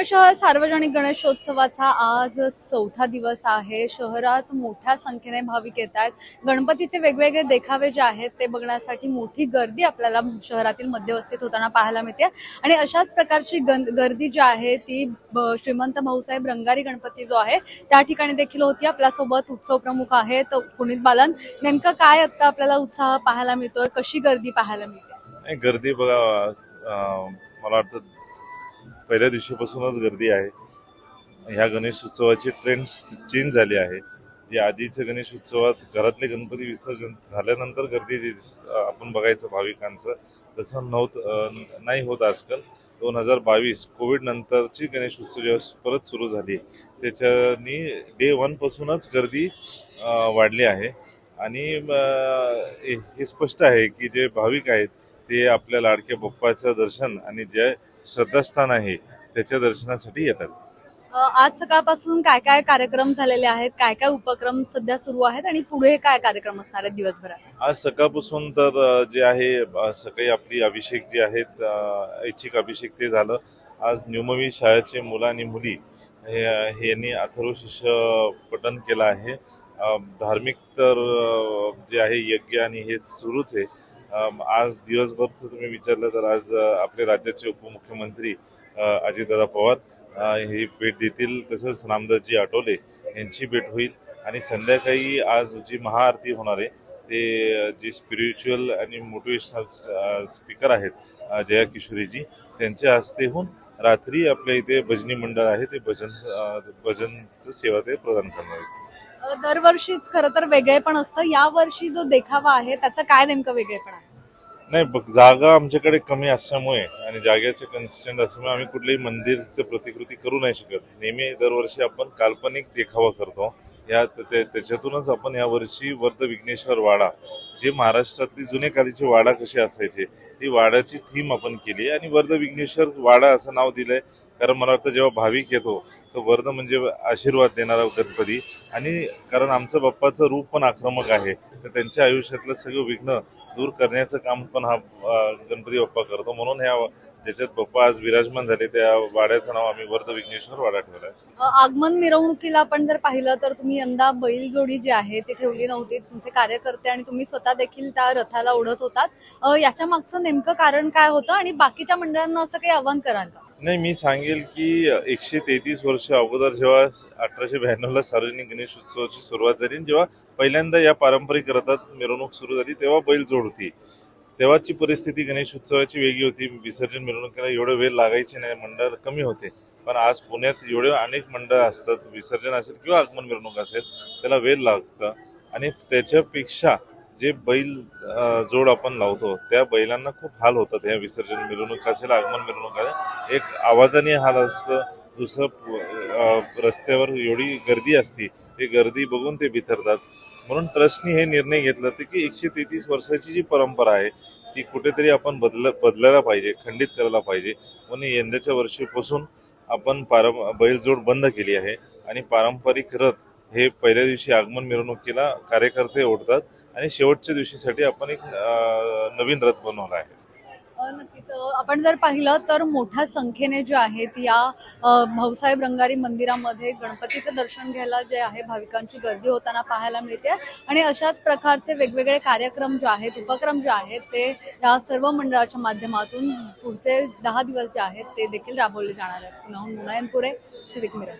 पुणे शहर सार्वजनिक गणेशोत्सवाचा आज चौथा दिवस आहे. शहरात मोठ्या संख्येने भाविक येत आहेत. गणपतीचे वेगवेगळे देखावे जे आहेत ते बघण्यासाठी मोठी गर्दी आपल्याला शहरातील मध्यवस्थित होताना पाहायला मिळते. आणि अशाच प्रकारची गर्दी जी आहे ती श्रीमंत भाऊसाहेब रंगारी गणपती जो आहे त्या ठिकाणी देखील होती. आपल्यासोबत उत्सव प्रमुख आहेत पुनीत बालन. नेमकं काय आता आपल्याला उत्साह पाहायला मिळतोय? कशी गर्दी पाहायला मिळते? गर्दी बघा मला वाटतं पहिल्या दिवशीपासूनच गर्दी आहे. ह्या गणेश उत्सवाची ट्रेंड चेंज झाली आहे. जे आधीचे गणेश उत्सवात घरातले गणपती विसर्जन झाल्यानंतर गर्दी आपण बघायचं भाविकांचं तसं नव्हतं नाही होत आजकाल. दोन हजार बावीस कोविड नंतरची गणेश उत्सव जेव्हा परत सुरू झाली त्याच्यानी डे वनपासूनच गर्दी वाढली आहे. आणि हे हे स्पष्ट आहे की जे भाविक आहेत ते आपल्या लाडक्या बाप्पाचं दर्शन आणि जे श्रद्धास्थान आहे त्याच्या दर्शनासाठी येतात. आज सकाळपासून काय काय कार्यक्रम झालेले आहेत काय काय उपक्रम सध्या सुरू आहेत आणि पुढे काय कार्यक्रम असणार आहेत दिवसभरात? आज सकाळपासून तर जे आहे सकाळी आपली अभिषेक जे आहेत ऐच्छिक अभिषेक ते झालं. आज न्यूमवी शाळेचे मुलं आणि मुली हे यांनी अथर्व शिष्य पठण केलं आहे. धार्मिक तर जे आहे यज्ञ आणि हे सुरूच आहे. आज दिवसभरचं तुम्ही विचारलं तर आज आपले राज्याचे उपमुख्यमंत्री अजितदादा पवार हे भेट देतील. तसंच रामदासजी आठवले यांची भेट होईल. आणि संध्याकाळी आज जी महाआरती होणार आहे ते जे स्पिरिच्युअल आणि मोटिवेशनल स्पीकर आहेत जया किशोरीजी त्यांच्या हस्ते होऊन रात्री आपल्या इथे भजनी मंडळ आहे ते भजन भजनचं सेवा ते प्रदान करणार आहेत. दरवर्षीच खरं तर वेगळे पण असतं. या वर्षी जो देखावा आहे त्याचं काय नेमकं वेगळेपण आहे? नाही बघ जागा आमच्याकडे कमी असल्यामुळे आणि जागेचे कन्सिस्टंट असल्यामुळे आम्ही कुठल्याही मंदिरचं प्रतिकृती करू नाही शकत. नेहमी दरवर्षी आपण काल्पनिक देखावा करतो. या त्याच्यातूनच आपण यावर्षी वर्ध विघ्नेश्वर वाडा जे महाराष्ट्रातली जुने कालीचे वाडा कसे असायचे ती वाड्याची थीम आपण केली आणि वर्ध विघ्नेश्वर वाडा असं नाव दिलंय कारण मला वाटतं जेव्हा भाविक येतो तर वर्ध म्हणजे आशीर्वाद देणारा गणपती. आणि कारण आमचं बाप्पाचं रूप पण आक्रमक आहे तर त्यांच्या आयुष्यातलं सगळं विघ्न दूर करण्याचं काम पण हा गणपती बाप्पा करतो. म्हणून ह्या ज्याच्यात बाप्पा आज विराजमान झाले त्या वाड्याचं नाव आम्ही वर्ध विघ्नेश्वर वाडा ठेवला आगमन मिरवणुकीला आपण जर पाहिलं तर तुम्ही यंदा बैलजोडी जी आहे ती ठेवली नव्हती. तुमचे कार्यकर्ते आणि तुम्ही स्वतः देखील त्या रथाला ओढत होतात. याच्या मागचं नेमकं कारण काय होतं आणि बाकीच्या मंडळांना असं काही आव्हान कराल का? नाही मी सांगेल की एकशे तेहतीस वर्ष अगोदर जेव्हा अठराशे ब्याण्णवला सार्वजनिक गणेश उत्सवाची सुरुवात झाली जेव्हा पहिल्यांदा या पारंपरिक रथात मिरवणूक सुरू झाली तेव्हा बैलजोड होती. तेव्हाची परिस्थिती गणेश उत्सवाची वेगळी होती. विसर्जन मिरवणुकीला एवढं वेळ लागायचे नाही मंडळ कमी होते. पण आज पुण्यात एवढे अनेक मंडळ असतात विसर्जन असेल किंवा आगमन मिरवणूक असेल त्याला वेळ लागतं. आणि त्याच्यापेक्षा जे बैल जोड आपण लावतो त्या बैलांना खूप हाल होतात. या विसर्जन मिरवणूक असेल आगमन मिरवणूक असेल एक आवाजाने हाल असतं. दुसरं रस्त्यावर एवढी गर्दी असती ती गर्दी बघून ते बिथरतात. म्हणून ट्रस्टनी हे निर्णय घेतला होता की एकशे तेहतीस वर्षाची जी परंपरा आहे ती कुठेतरी आपण बदल बदलायला पाहिजे खंडित करायला पाहिजे. म्हणून यंदाच्या वर्षीपासून आपण पारं बैलजोड बंद केली आहे आणि पारंपरिक रथ हे पहिल्या दिवशी आगमन मिरवणुकीला कार्यकर्ते ओढतात आणि शेवटच्या दिवशीसाठी आपण एक नवीन रथ बनवला आहे. नक्कीच. आपण जर पाहिलं तर मोठ्या संख्येने जे आहेत या भाऊसाहेब रंगारी मंदिरामध्ये गणपतीचं दर्शन घ्यायला जे आहे भाविकांची गर्दी होताना पाहायला मिळते. आणि अशाच प्रकारचे वेगवेगळे कार्यक्रम जे आहेत उपक्रम जे आहेत ते या सर्व मंडळाच्या माध्यमातून पुढचे दहा दिवस जे आहेत ते देखील राबवले जाणार आहेत. पुण्याहून मुनायनपुरे सिविक मिरज